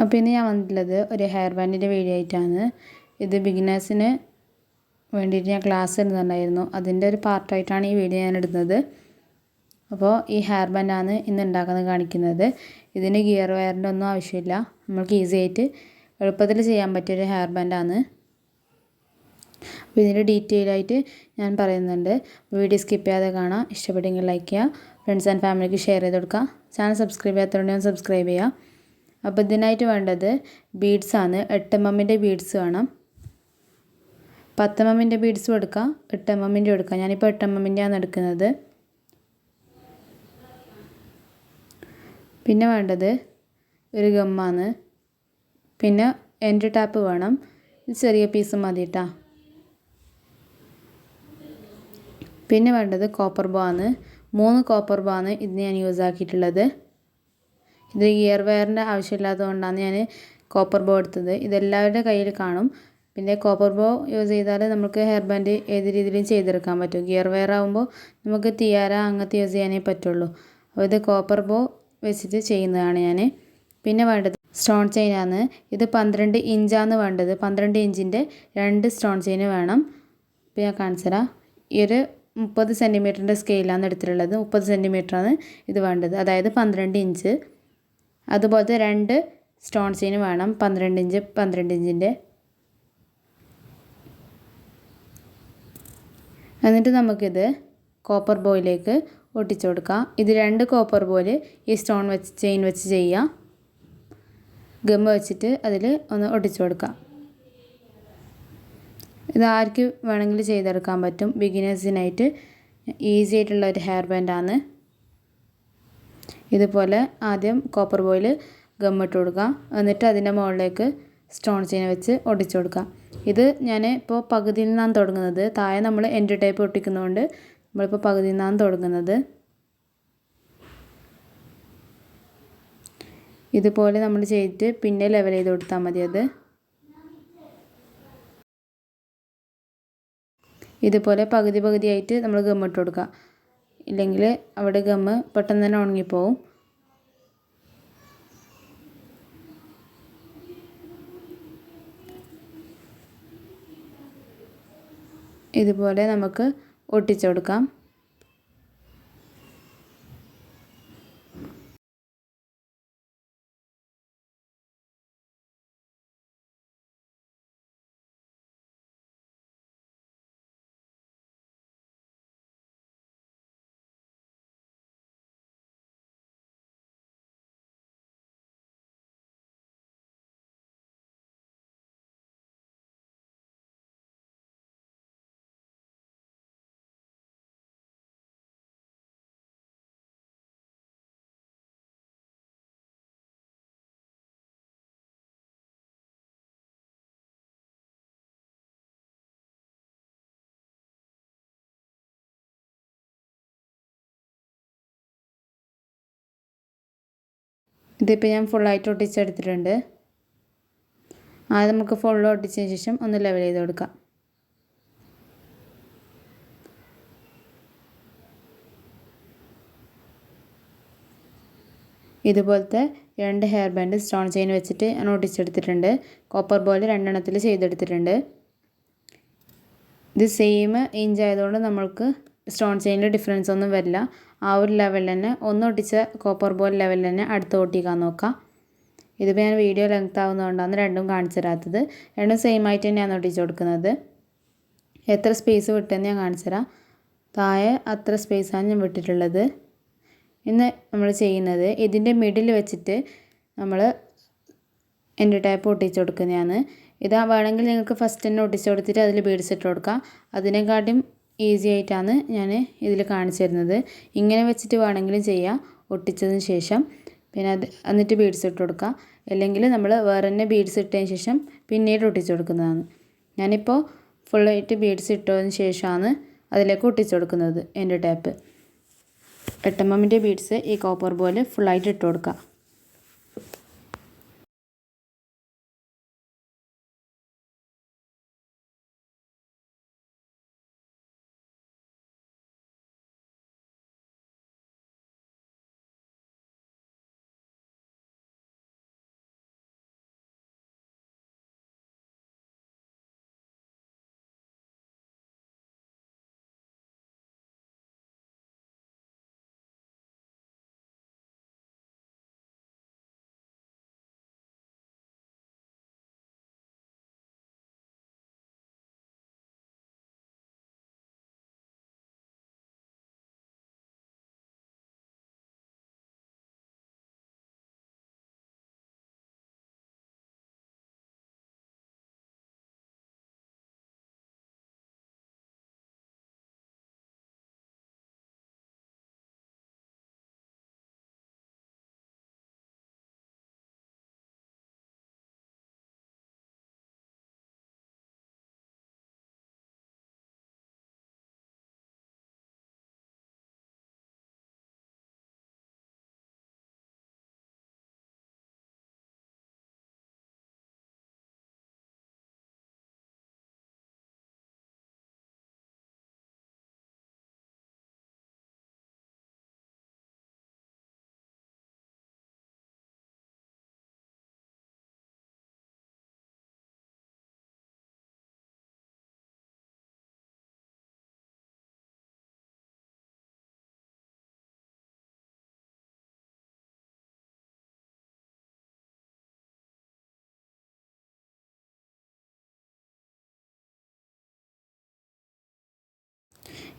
അപ്പോൾ ഇനി ഞാൻ വന്നിട്ടുള്ളത് ഒരു ഹെയർ ബാൻഡിന്റെ വീഡിയോ ആയിട്ടാണ്. ഇത് ബിഗിനേഴ്സിന് വേണ്ടിയിട്ട് ഞാൻ ക്ലാസ് ഇടുന്നുണ്ടായിരുന്നു. അതിന്റെ ഒരു പാർട്ടായിട്ടാണ് ഈ വീഡിയോ ഞാൻ ഇടുന്നത്. അപ്പോൾ ഈ ഹെയർ ബാൻഡാണ് ഇന്ന് ഉണ്ടാക്കുന്നത് കാണിക്കുന്നത്. ഇതിന് ഗിയർ വയറിന്റെ ഒന്നും ആവശ്യമില്ല. നമുക്ക് ഈസി ആയിട്ട് എളുപ്പത്തിൽ ചെയ്യാൻ പറ്റിയൊരു ഹെയർ ബാൻഡാണ് അപ്പോൾ ഇതിന്റെ ഡീറ്റെയിൽ ആയിട്ട് ഞാൻ പറയുന്നുണ്ട്. വീഡിയോ സ്കിപ്പ് ചെയ്യാതെ കാണാം. ഇഷ്ടപ്പെട്ടെങ്കിൽ ലൈക്ക് ചെയ്യുക. ഫ്രണ്ട്സ് ആൻഡ് ഫാമിലിക്ക് ഷെയർ ചെയ്ത് കൊടുക്കുക. ചാനൽ സബ്സ്ക്രൈബ് ചെയ്യാത്തതുകൊണ്ട് സബ്സ്ക്രൈബ് ചെയ്യുക. അപ്പോൾ ഇതിനായിട്ട് വേണ്ടത് ബീഡ്സ് എട്ട് എം എമ്മിന്റെ ബീഡ്സ് വേണം. പത്ത് ബീഡ്സ് എമ്മിന്റെ ബീഡ്സും എടുക്കാം എട്ട് എടുക്കാം ഞാനിപ്പോൾ എട്ട് എം എമ്മിന്റെയാണ് എടുക്കുന്നത്. പിന്നെ വേണ്ടത് ഒരു ഗമ്മാണ്. പിന്നെ എന്റെ ടാപ്പ് വേണം. ചെറിയ പീസ് മതി കേട്ടോ പിന്നെ വേണ്ടത് കോപ്പർ ബോ ആണ്. മൂന്ന് കോപ്പർ ബോ ആണ് ഇത് ഞാൻ യൂസ് ആക്കിയിട്ടുള്ളത്. ഇത് ഇയർ വയറിന്റെ ആവശ്യമില്ലാത്തതുകൊണ്ടാണ് ഞാൻ കോപ്പർ ബോ എടുത്തത്. ഇതെല്ലാവരുടെ കയ്യിൽ കാണും. പിന്നെ കോപ്പർ ബോ യൂസ് ചെയ്താൽ നമുക്ക് ഹെയർ ബാൻഡ് ഏത് രീതിയിലും ചെയ്തെടുക്കാൻ പറ്റും. ഗിയർ വെയർ ആകുമ്പോൾ നമുക്ക് തിയാര അങ്ങനത്തെ യൂസ് ചെയ്യാനേ പറ്റുള്ളൂ. അപ്പോൾ ഇത് കോപ്പർ ബോ വെച്ചിട്ട് ചെയ്യുന്നതാണ് ഞാൻ പിന്നെ വേണ്ടത് സ്റ്റോൺ ചെയിനാണ് ഇത് പന്ത്രണ്ട് ഇഞ്ചാണ് വേണ്ടത്. പന്ത്രണ്ട് ഇഞ്ചിന്റെ രണ്ട് സ്റ്റോൺ ചെയിൻ വേണം. ഇപ്പോൾ ഞാൻ കാണിച്ചു തരാം ഈ ഒരു മുപ്പത് സെന്റിമീറ്ററിന്റെ സ്കെയിലാണ് എടുത്തിട്ടുള്ളത്. മുപ്പത് സെന്റിമീറ്ററാണ് ഇത് വേണ്ടത്. അതായത് പന്ത്രണ്ട് ഇഞ്ച്. അതുപോലത്തെ രണ്ട് സ്റ്റോൺ ചെയിൻ വേണം. പന്ത്രണ്ട് ഇഞ്ച് പന്ത്രണ്ട് ഇഞ്ചിന്റെ. എന്നിട്ട് നമുക്കിത് കോപ്പർ ബോയിലേക്ക് ഒട്ടിച്ചു കൊടുക്കാം. ഇത് രണ്ട് കോപ്പർ ബോയിൽ ഈ സ്റ്റോൺ വെച്ച് ചെയിൻ വെച്ച് ചെയ്യാം. ഗം വെച്ചിട്ട് അതിൽ ഒന്ന് ഒട്ടിച്ചു കൊടുക്കാം. ഇത് ആർക്ക് വേണമെങ്കിലും ചെയ്തെടുക്കാൻ പറ്റും. ബിഗിനേഴ്സിനായിട്ട് ഈസി ആയിട്ടുള്ള ഒരു ഹെയർ ബാൻഡാണ് ഇതുപോലെ ആദ്യം കോപ്പർ ബോയിൽ ഗമ്മിട്ട് കൊടുക്കുക. എന്നിട്ട് അതിന്റെ മുകളിലേക്ക് സ്റ്റോൺ ചെയിൻ വെച്ച് ഒട്ടിച്ചു കൊടുക്കുക. ഇത് ഞാൻ ഇപ്പോൾ പകുതിയിൽ നിന്നാണ് തുടങ്ങുന്നത്. താഴെ നമ്മൾ എൻഡ് ടൈപ്പ് ഒട്ടിക്കുന്നതുകൊണ്ട് നമ്മളിപ്പോൾ പകുതിയിൽ നിന്നാണ് തുടങ്ങുന്നത്. ഇതുപോലെ നമ്മൾ ചെയ്തിട്ട് പിന്നെ ലെവൽ ചെയ്ത് കൊടുത്താൽ മതി അത്. ഇതുപോലെ പകുതി പകുതിയായിട്ട് നമ്മൾ ഗമ്മിട്ട് കൊടുക്കുക. ഇല്ലെങ്കിൽ അവിടെ ഗമ്മ് പെട്ടെന്ന് തന്നെ ഉണങ്ങിപ്പോവും. ഇതുപോലെ നമുക്ക് ഒട്ടിച്ചു കൊടുക്കാം. ഇതിപ്പോൾ ഞാൻ ഫുള്ളായിട്ട് ഒട്ടിച്ചെടുത്തിട്ടുണ്ട്. ആദ്യം നമുക്ക് ഫുൾ ഒട്ടിച്ചതിന് ശേഷം ഒന്ന് ലെവൽ ചെയ്ത് കൊടുക്കാം. ഇതുപോലത്തെ രണ്ട് ഹെയർ ബാൻഡ് സ്റ്റോൺ ചെയിൻ വെച്ചിട്ട് ഞാൻ ഒട്ടിച്ചെടുത്തിട്ടുണ്ട്. കോപ്പർ ബോൾ രണ്ടെണ്ണത്തിൽ ചെയ്തെടുത്തിട്ടുണ്ട്. ഇത് സെയിം ഇഞ്ച് ആയതുകൊണ്ട് നമ്മൾക്ക് സ്റ്റോൺ ചെയിനിൽ ഡിഫറൻസ് ഒന്നും വരില്ല. ആ ഒരു ലെവലിൽ തന്നെ ഒന്നൊട്ടിച്ച കോപ്പർ ബോൾ ലെവലിൽ തന്നെ അടുത്ത് ഒട്ടിക്കാൻ നോക്കാം. ഇതിപ്പോൾ ഞാൻ വീഡിയോ ലെങ്ത് ആവുന്നതുകൊണ്ടാണ് രണ്ടും കാണിച്ചു തരാത്തത് രണ്ടും സെയിം ആയിട്ട് തന്നെയാണ് ഒട്ടിച്ച് കൊടുക്കുന്നത്. എത്ര സ്പേസ് വിട്ടെന്ന് ഞാൻ കാണിച്ചു തരാം താഴെ അത്ര സ്പേസാണ് ഞാൻ വിട്ടിട്ടുള്ളത്. ഇന്ന് നമ്മൾ ചെയ്യുന്നത് ഇതിന്റെ മിഡിൽ വെച്ചിട്ട് നമ്മൾ എന്റെ ടൈപ്പ് ഒട്ടിച്ച് കൊടുക്കുന്നതാണ്. ഇതാ വേണമെങ്കിൽ നിങ്ങൾക്ക് ഫസ്റ്റ് തന്നെ ഒട്ടിച്ച് കൊടുത്തിട്ട് അതിൽ ബീഡ്സ് ഇട്ട് കൊടുക്കാം. അതിനെക്കാട്ടും ഈസി ആയിട്ടാണ് ഞാൻ ഇതിൽ കാണിച്ചു തരുന്നത്. ഇങ്ങനെ വെച്ചിട്ട് വേണമെങ്കിലും ചെയ്യാം. ഒട്ടിച്ചതിന് ശേഷം പിന്നെ അത് എന്നിട്ട് ബീഡ്സ് ഇട്ട് കൊടുക്കുക. അല്ലെങ്കിൽ നമ്മൾ വേറെ തന്നെ ബീഡ്സ് ഇട്ടതിന് ശേഷം പിന്നീട് ഒട്ടിച്ചു കൊടുക്കുന്നതാണ്. ഞാനിപ്പോൾ ഫുള്ളായിട്ട് ബീഡ്സ് ഇട്ടതിന് ശേഷമാണ് അതിലേക്ക് ഒട്ടിച്ചു കൊടുക്കുന്നത് എന്റെ ടാപ്പ്. എട്ടമ്മമ്മിന്റെ ബീഡ്സ് ഈ കോപ്പർ പോലെ ഫുള്ളായിട്ട് ഇട്ട് കൊടുക്കുക.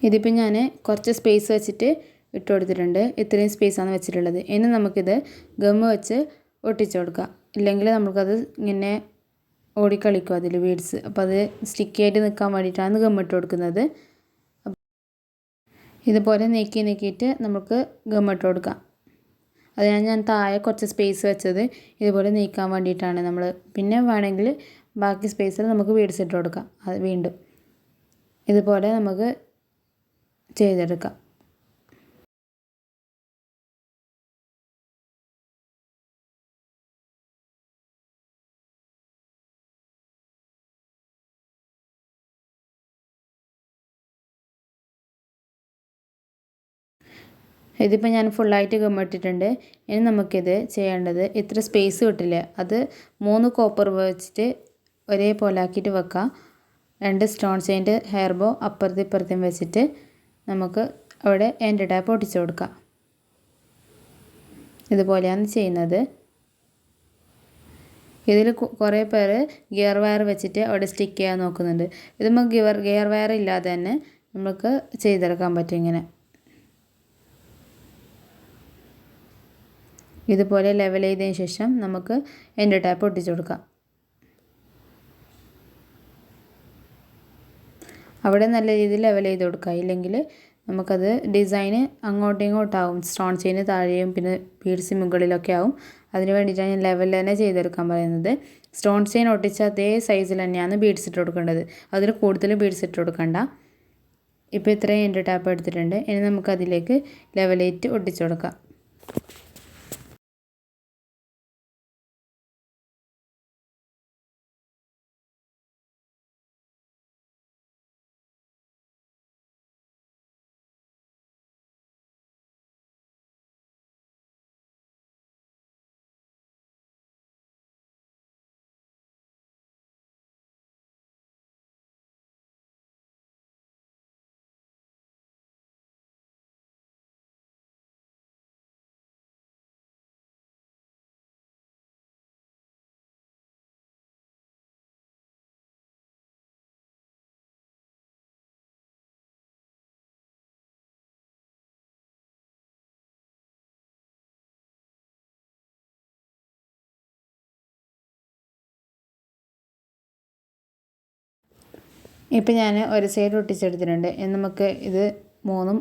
ഇതിപ്പോൾ ഞാൻ കുറച്ച് സ്പേസ് വെച്ചിട്ട് ഇട്ട് കൊടുത്തിട്ടുണ്ട്. ഇത്രയും സ്പേസാണ് വെച്ചിട്ടുള്ളത്. ഇനി നമുക്കിത് ഗമ്മ് വെച്ച് ഒട്ടിച്ചു കൊടുക്കാം. ഇല്ലെങ്കിൽ നമുക്കത് ഇങ്ങനെ ഓടിക്കളിക്കും അതിൽ ബീഡ്സ് അപ്പോൾ അത് സ്റ്റിക്കായിട്ട് നിൽക്കാൻ വേണ്ടിയിട്ടാണ് ഗമ്മിട്ട് കൊടുക്കുന്നത്. ഇതുപോലെ നീക്കി നീക്കിയിട്ട് നമുക്ക് ഗമ്മിട്ട് കൊടുക്കാം. അതിനാണ് ഞാൻ താഴെ കുറച്ച് സ്പേസ് വെച്ചത് ഇതുപോലെ നീക്കാൻ വേണ്ടിയിട്ടാണ് നമ്മൾ പിന്നെ വേണമെങ്കിൽ ബാക്കി സ്പേസിൽ നമുക്ക് ബീഡ്സ് ഇട്ട് കൊടുക്കാം. അത് വീണ്ടും. ഇതുപോലെ നമുക്ക് ചെയ്തെടുക്കാം. ഇതിപ്പോൾ ഞാൻ ഫുള്ളായിട്ട് ഗമ്മിട്ടിട്ടുണ്ട്. ഇനി നമുക്കിത് ചെയ്യേണ്ടത് ഇത്ര സ്പേസ് കിട്ടില്ലേ? അത് മൂന്ന് കോപ്പർ വെച്ചിട്ട് ഒരേപോലെ ആക്കിയിട്ട് വെക്കാം. രണ്ട് സ്റ്റോൺ ചെയിന്റെ ഹെയർ ബോ അപ്പുറത്തും ഇപ്പുറത്തും വെച്ചിട്ട് നമുക്ക് അവിടെ എന്റെ ടാപ്പ് ഒട്ടിച്ചു കൊടുക്കാം. ഇതുപോലെയാണ് ചെയ്യുന്നത്. ഇതിൽ കുറേ പേര് ഗിയർ വയർ വെച്ചിട്ട് അവിടെ സ്റ്റിക്ക് ചെയ്യാൻ നോക്കുന്നുണ്ട്. ഇത് നമുക്ക് ഗിയർ ഗിയർ വയർ ഇല്ലാതെ തന്നെ നമുക്ക് ചെയ്തെടുക്കാൻ പറ്റും ഇങ്ങനെ. ഇതുപോലെ ലെവൽ ചെയ്തതിന് ശേഷം നമുക്ക് എന്റെ ടാപ്പ് ഒട്ടിച്ചു കൊടുക്കാം. അവിടെ നല്ല രീതിയിൽ ലെവൽ ചെയ്ത് കൊടുക്കുക. ഇല്ലെങ്കിൽ നമുക്കത് ഡിസൈന് അങ്ങോട്ടും ഇങ്ങോട്ടാവും സ്റ്റോൺ ചെയിൻ താഴെയും പിന്നെ ബീഡ്സ് മുകളിലൊക്കെ ആവും. അതിന് വേണ്ടിയിട്ടാണ് ഞാൻ ലെവലിൽ തന്നെ ചെയ്തെടുക്കാൻ പറയുന്നത്. സ്റ്റോൺ ചെയിൻ ഒട്ടിച്ച അതേ സൈസിൽ തന്നെയാണ് ബീഡ്സ് ഇട്ട് കൊടുക്കേണ്ടത്. അതിൽ കൂടുതൽ ബീഡ്സ് ഇട്ട് കൊടുക്കണ്ട. ഇപ്പോൾ ഇത്രയും എന്റെ ടാപ്പ് എടുത്തിട്ടുണ്ട്. ഇനി നമുക്കതിലേക്ക് ലെവലേറ്റ് ഒട്ടിച്ചു കൊടുക്കാം. ഇപ്പം ഞാൻ ഒരു സൈഡ് ഒട്ടിച്ചെടുത്തിട്ടുണ്ട്. ഇനി നമുക്ക് ഇത് മൂന്നും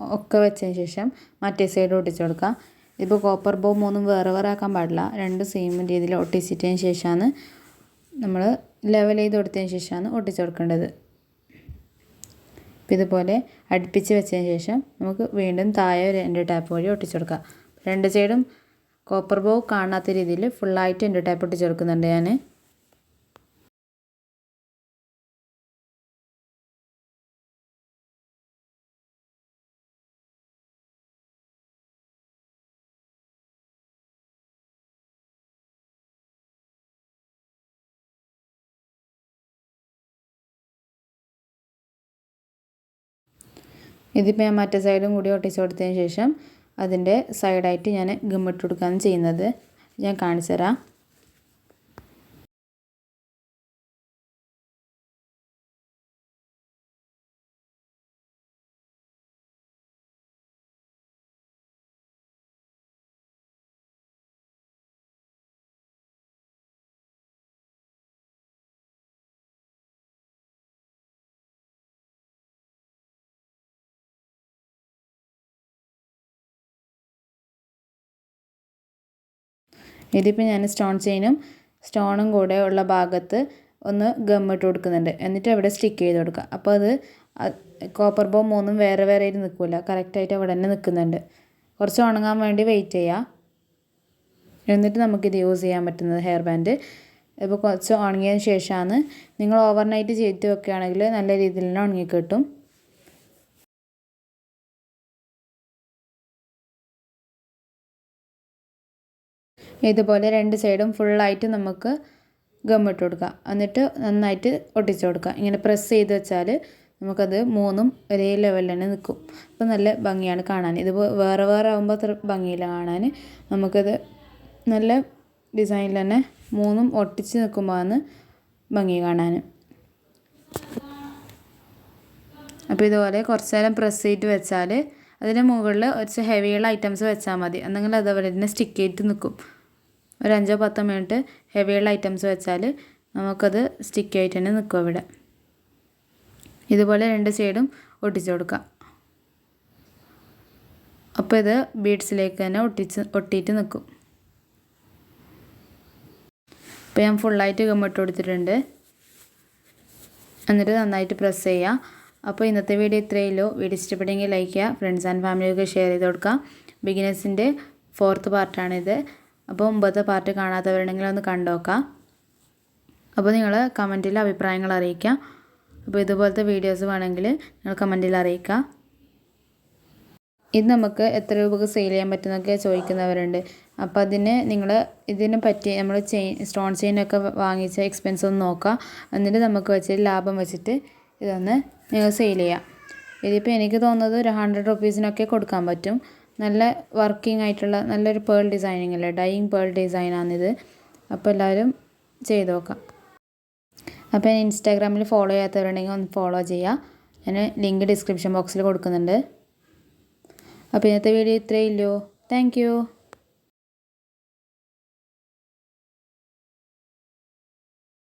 ഒക്കെ വെച്ചതിന് ശേഷം മറ്റേ സൈഡ് ഒട്ടിച്ചു കൊടുക്കാം. ഇപ്പോൾ കോപ്പർ ബോ മൂന്നും വേറെ വേറെ ആക്കാൻ പാടില്ല. രണ്ട് സെയിം രീതിയിൽ ഒട്ടിച്ചിട്ടതിന് ശേഷമാണ് നമ്മൾ ലെവൽ ചെയ്ത് കൊടുത്തതിന് ശേഷമാണ് ഒട്ടിച്ചു കൊടുക്കേണ്ടത്. ഇതുപോലെ അടുപ്പിച്ച് വെച്ചതിന് ശേഷം നമുക്ക് വീണ്ടും താഴെ രണ്ട് ടാപ്പ് വഴി ഒട്ടിച്ചു കൊടുക്കാം. രണ്ട് സൈഡും കോപ്പർ ബോ കാണാത്ത രീതിയിൽ ഫുള്ളായിട്ട് എന്റെ ടാപ്പ് ഒട്ടിച്ചു കൊടുക്കുന്നുണ്ട് ഞാൻ ഇതിപ്പോൾ ഞാൻ മറ്റേ സൈഡും കൂടി ഒട്ടിച്ച് കൊടുത്തതിന് ശേഷം അതിന്റെ സൈഡായിട്ട് ഞാൻ ഗമ്മിട്ട് കൊടുക്കുകയാണ് ചെയ്യുന്നത്. ഞാൻ കാണിച്ചു തരാം. ഇതിപ്പോൾ ഞാൻ സ്റ്റോൺ ചെയിനും സ്റ്റോണും കൂടെ ഉള്ള ഭാഗത്ത് ഒന്ന് ഗമ്മിട്ട് കൊടുക്കുന്നുണ്ട്. എന്നിട്ട് അവിടെ സ്റ്റിക്ക് ചെയ്ത് കൊടുക്കുക. അപ്പോൾ അത് കോപ്പർ ബോ മൂന്നും വേറെ വേറെ ആയിട്ട് നിൽക്കില്ല കറക്റ്റായിട്ട് അവിടെ തന്നെ നിൽക്കുന്നുണ്ട്. കുറച്ച് ഉണങ്ങാൻ വേണ്ടി വെയിറ്റ് ചെയ്യുക എന്നിട്ട് നമുക്കിത് യൂസ് ചെയ്യാൻ പറ്റുന്നത് ഹെയർ ബാൻഡ് ഇപ്പോൾ കുറച്ച് ഉണങ്ങിയതിന് ശേഷമാണ് നിങ്ങൾ ഓവർനൈറ്റ് ചെയ്ത് വെക്കുകയാണെങ്കിൽ നല്ല രീതിയിൽ തന്നെ ഉണങ്ങി കിട്ടും ഇതുപോലെ രണ്ട് സൈഡും ഫുള്ളായിട്ട് നമുക്ക് ഗം ഇട്ട് കൊടുക്കുക എന്നിട്ട് നന്നായിട്ട് ഒട്ടിച്ചു കൊടുക്കുക ഇങ്ങനെ പ്രസ് ചെയ്ത് വെച്ചാൽ നമുക്കത് മൂന്നും ഒരേ ലെവലിൽ തന്നെ നിൽക്കും അപ്പോൾ നല്ല ഭംഗിയാണ് കാണാൻ. ഇത് വേറെ വേറെ ആകുമ്പോൾ അത്ര ഭംഗിയില്ല കാണാൻ. നമുക്കത് നല്ല ഡിസൈനിൽ തന്നെ മൂന്നും ഒട്ടിച്ച് നിൽക്കുമ്പോഴാണ് ഭംഗി കാണാൻ. അപ്പോൾ ഇതുപോലെ കുറച്ച് നേരം പ്രസ് ചെയ്തിട്ട് വെച്ചാൽ അതിന്റെ മുകളിൽ കുറച്ച് ഹെവിയുള്ള ഐറ്റംസ് വെച്ചാൽ മതി. എന്നെങ്കിൽ അതേപോലെ തന്നെ സ്റ്റിക്ക് ചെയ്തിട്ട് നിൽക്കും ഒരു അഞ്ചോ പത്തോ മിനിറ്റ് ഹെവിയുള്ള ഐറ്റംസ് വെച്ചാൽ നമുക്കത് സ്റ്റിക്ക് ആയിട്ട് തന്നെ നിൽക്കും ഇവിടെ ഇതുപോലെ രണ്ട് സൈഡും ഒട്ടിച്ചു കൊടുക്കാം. അപ്പോൾ ഇത് ബീഡ്സിലേക്ക് തന്നെ ഒട്ടിച്ച് ഒട്ടിയിട്ട് നിൽക്കും അപ്പോൾ ഞാൻ ഫുള്ളായിട്ട് ഗമ്മിട്ട് കൊടുത്തിട്ടുണ്ട്. എന്നിട്ട് നന്നായിട്ട് പ്രസ് ചെയ്യുക അപ്പോൾ ഇന്നത്തെ വീഡിയോ ഇത്രയേ ഉള്ളൂ. വീഡിയോ ഇഷ്ടപ്പെട്ടെങ്കിൽ ലൈക്ക് ചെയ്യുക. ഫ്രണ്ട്സ് ആൻഡ് ഫാമിലിയൊക്കെ ഷെയർ ചെയ്ത് കൊടുക്കുക ബിഗിനേഴ്സിന്റെ ഫോർത്ത് പാർട്ടാണിത് അപ്പോൾ ഒമ്പത്തെ പാർട്ട് കാണാത്തവരുണ്ടെങ്കിൽ ഒന്ന് കണ്ടു നോക്കാം അപ്പോൾ നിങ്ങൾ കമന്റിൽ അഭിപ്രായങ്ങൾ അറിയിക്കുക. അപ്പോൾ ഇതുപോലത്തെ വീഡിയോസ് വേണമെങ്കിൽ നിങ്ങൾ കമന്റിൽ അറിയിക്കുക. ഇത് നമുക്ക് എത്ര രൂപക്ക് സെയിൽ ചെയ്യാൻ പറ്റുമെന്നൊക്കെ ചോദിക്കുന്നവരുണ്ട്. അപ്പോൾ അതിന് നിങ്ങൾ ഇതിനെ പറ്റി നമ്മൾ ചെയിൻ സ്റ്റോൺ ചെയിനൊക്കെ വാങ്ങിച്ച എക്സ്പെൻസ് ഒന്ന് നോക്കുക. എന്നിട്ട് നമുക്ക് വെച്ചിട്ട് ലാഭം വെച്ചിട്ട് ഇതൊന്ന് നിങ്ങൾ സെയിൽ ചെയ്യാം. ഇതിപ്പോൾ എനിക്ക് തോന്നുന്നത് ഒരു ഹൺഡ്രഡ് റുപ്പീസിനൊക്കെ കൊടുക്കാൻ പറ്റും. നല്ല വർക്കിംഗ് ആയിട്ടുള്ള നല്ലൊരു പേൾ ഡിസൈനിങ് അല്ലേ? ഡൈയിങ് പേൾ ഡിസൈനാണിത് അപ്പോൾ എല്ലാവരും ചെയ്ത് നോക്കാം. അപ്പോൾ ഇൻസ്റ്റാഗ്രാമിൽ ഫോളോ ചെയ്യാത്തവരുണ്ടെങ്കിൽ ഒന്ന് ഫോളോ ചെയ്യുക ഞാൻ ലിങ്ക് ഡിസ്ക്രിപ്ഷൻ ബോക്സിൽ കൊടുക്കുന്നുണ്ട്. അപ്പോൾ ഇന്നത്തെ വീഡിയോ ഇത്രയേ ഉള്ളൂ. താങ്ക്